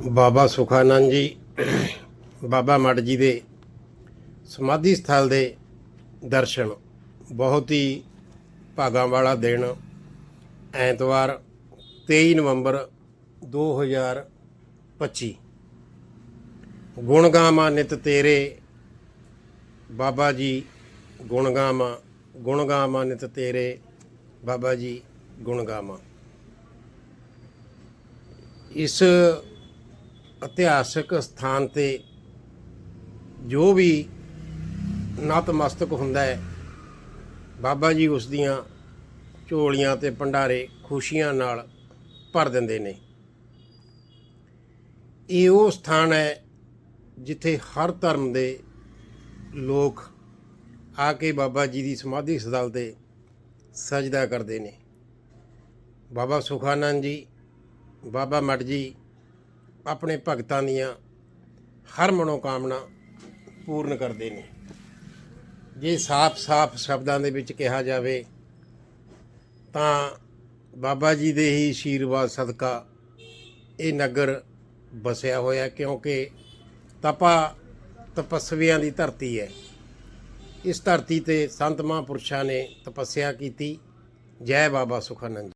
ਬਾਬਾ ਸੁਖਾਨੰਦ ਜੀ, ਬਾਬਾ ਮੱਡ ਜੀ ਦੇ ਸਮਾਧੀ ਸਥਲ ਦੇ ਦਰਸ਼ਨ, ਬਹੁਤ ਹੀ ਭਾਗਾਂ ਵਾਲਾ ਦਿਨ, ਐਤਵਾਰ 23 ਨਵੰਬਰ 2025 ਗੁਣ ਗਾਵਾਂ ਨਿਤ ਤੇਰੇ, ਬਾਬਾ ਜੀ ਗੁਣ ਗਾਵਾਂ ਗੁਣ ਗਾਵਾਂ ਨਿਤ ਤੇਰੇ, ਬਾਬਾ ਜੀ ਗੁਣ ਗਾਵਾਂ ਇਸ ਇਤਿਹਾਸਕ ਸਥਾਨ ਤੇ ਜੋ ਵੀ ਨਤਮਸਤਕ ਹੁੰਦਾ ਹੈ, ਬਾਬਾ ਜੀ ਉਸ ਦੀਆਂ ਝੋਲੀਆਂ ਤੇ ਭੰਡਾਰੇ ਖੁਸ਼ੀਆਂ ਨਾਲ ਭਰ ਦਿੰਦੇ ਨੇ। ਇਹ ਉਹ ਸਥਾਨ ਹੈ ਜਿੱਥੇ ਹਰ ਧਰਮ ਦੇ ਲੋਕ ਆ ਕੇ ਬਾਬਾ ਜੀ ਦੀ ਸਮਾਧੀ ਸਥਲ ਤੇ ਸਜਦਾ ਕਰਦੇ ਨੇ। ਬਾਬਾ ਸੁਖਾਨੰਦ ਜੀ, ਬਾਬਾ ਮੱਡ ਜੀ ਆਪਣੇ ਭਗਤਾਂ ਦੀਆਂ ਹਰ ਮਨੋਕਾਮਨਾ ਪੂਰਨ ਕਰਦੇ ਨੇ। ਜੇ ਸਾਫ਼-ਸਾਫ਼ ਸ਼ਬਦਾਂ ਦੇ ਵਿੱਚ ਕਿਹਾ ਜਾਵੇ ਤਾਂ ਬਾਬਾ ਜੀ ਦੇ ਹੀ ਆਸ਼ੀਰਵਾਦ ਸਦਕਾ ਇਹ ਨਗਰ ਬਸਿਆ ਹੋਇਆ ਕਿਉਂਕਿ ਤਪਾ ਤਪਸਵੀਆਂ ਦੀ ਧਰਤੀ ਹੈ। ਇਸ ਧਰਤੀ ਤੇ ਸੰਤ ਮਹਾਂਪੁਰਸ਼ਾਂ ਨੇ ਤਪੱਸਿਆ ਕੀਤੀ। ਜੈ ਬਾਬਾ ਸੁਖਾਨੰਦ।